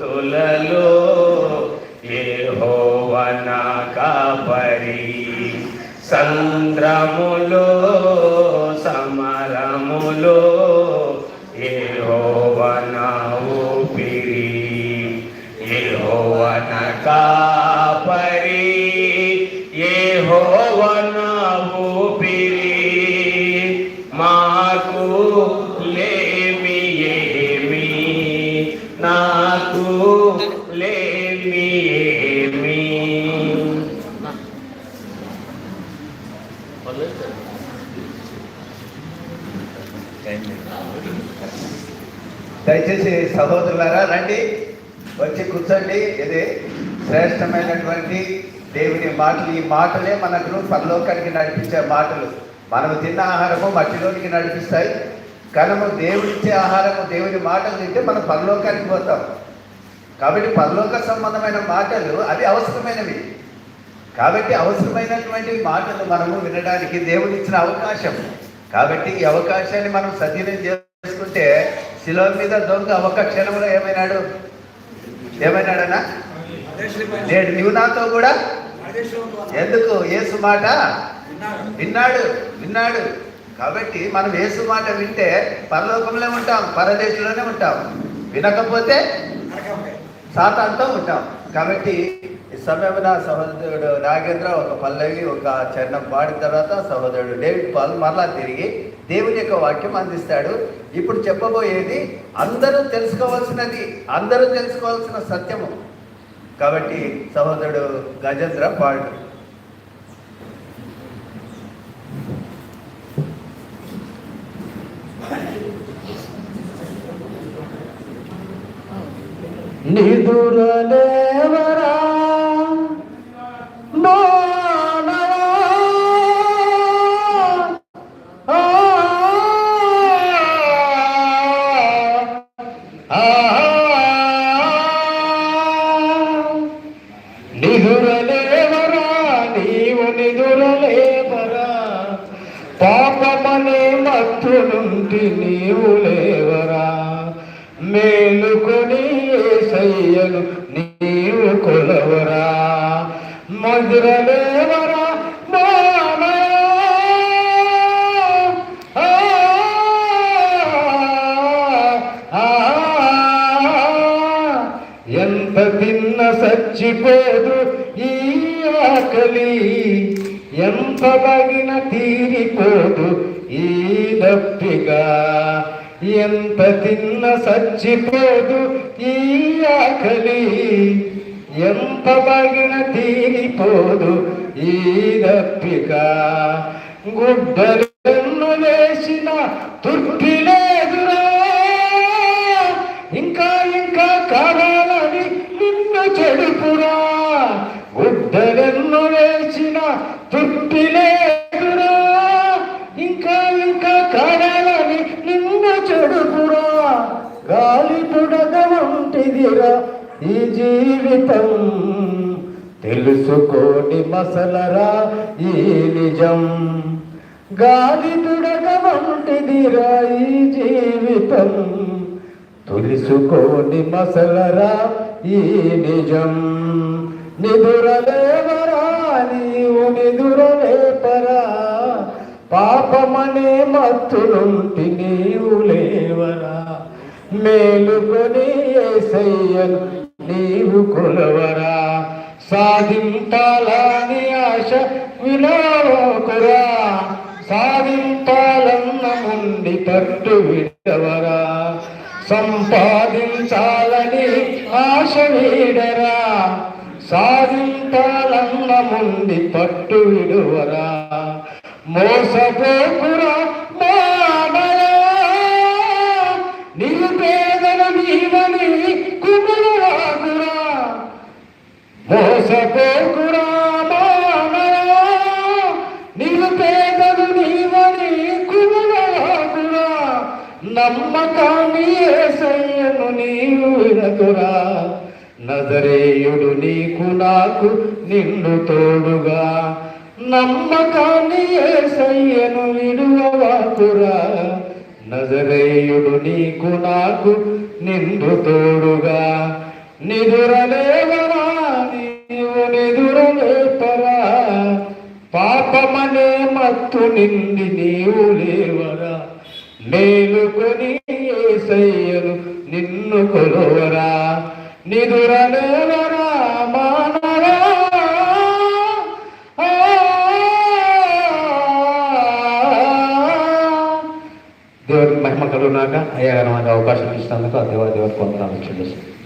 స్థుతులలో ఏ హోవన కాపరి సంద్రములో సమరములో ఏ హోవన ఊపిరి ఏ హోవన కాపరి ఏ హోవన ఊపిరి లేమి ఏమి? దయచేసి సహోదరులారా రండి. వచ్చి కూర్చోండి. ఇది శ్రేష్టమైనటువంటి దేవుని మాటలు. ఈ మాటలే మనకు పరలోకానికి నడిపించే మాటలు. మనము తిన్న ఆహారము మట్టిలోనికి నడిపిస్తాయి. కనుము దేవుడిచ్చే ఆహారము దేవుని మాటలు తింటే మనం పరలోకానికి పోతాం. కాబట్టి పరలోక సంబంధమైన మాటలు అవి అవసరమైనవి. కాబట్టి అవసరమైనటువంటి మాటలు మనము వినడానికి దేవుడు ఇచ్చిన అవకాశం. కాబట్టి ఈ అవకాశాన్ని మనం సద్వినియోగం చేసుకుంటే శిలో మీద దొంగ ఒక క్షణంలో ఏమైనాడు? ఏమైనాడనా నేడు నువ్వు నాతో కూడా? ఎందుకు? ఏసు మాట? విన్నాడు. విన్నాడు. కాబట్టి మనం ఏసు మాట వింటే పరలోకంలో ఉంటాం పరదేశంలోనే ఉంటాం. వినకపోతే సాతాంతో ఉంటాం. కాబట్టి ఈ సహోదరుడు నాగేంద్ర ఒక పల్లవి ఒక చరణం పాడిన తర్వాత సహోదరుడు డేవిడ్ పాల్ మరలా తిరిగి దేవుని యొక్క వాక్యం అందిస్తాడు. ఇప్పుడు చెప్పబోయేది అందరూ తెలుసుకోవాల్సినది అందరూ తెలుసుకోవాల్సిన సత్యము. కాబట్టి సహోదరుడు గజేంద్ర పాడు నిదురలేవరా? నిదురలేవరా? నీవు నిదురలేవరా? పాపమనే మత్తులుంటి నీవు లేవరా? మేలుకొని ఏసయ్యను నీవు కొలవరా? మధురలేవరా ఎంత తిన్న సచ్చిపోదు ఈ ఆకలి. ఎంత తగిన తీరిపోదు ఈ దప్పిగా ఎంత తిన్న సచ్చిపోదు ఈ ఆకలి? ఎంత పగిన తీరిపోదు ఈ దప్పిక? గుడ్డలు వేసిన తుర్పి లేదురా. ఇంకా ఇంకా కావాలని నిన్ను చెడుపురా. కూడా గాలి పుడక వంటిదిరా ఈ జీవితం. తెలుసుకోని మసలరా ఈ నిజం. గాలి తుడక వంటిదిరా ఈ జీవితం. తెలుసుకోని మసలరా ఈ నిజం. నిదురలేవరా నీవు నిదురలేపరా పాపమనే మత్తు నీవు లేవరా. మేలుకొని ఏసయ్యను నీవు కొలవరా. సాధింపాలని ఆశ వినోకురా సాధింపాలన్న ముండి తట్టు విడవరా. సంపాదించాలని ఆశ వీడరా. సాధింపాలన్న ముండి పట్టు విడువరా. మోసపోకురా మానవా నిరుపేదల నీవని కుమురాకురా మోసపోకురా మానవా నిరుపేదలు నీవని కుమురాకురా నమ్మకాన్ని ఏసయ్యను నీవు వినకురా. నజరేయుడు నీకు నాకు నిన్ను తోడుగా. నమ్మకాన్ని ఏసయ్యను విడువవాకురా నజరేయుడు నీకు నాకు నిన్ను తోడుగా. నిదురలేవరా? నీవు నిదురలేపరా? పాపమనే మత్తు నిండి నీవు లేవరా? మేలుకొని ఏసయ్యను నిన్ను కొలవరా. నిదురలేవరా? దేవుడికి మహిమ కలుగునాక అయ్యా నాకు అవకాశం ఇచ్చినందుకు ఆ దేవ దేవుడికి వందనాలు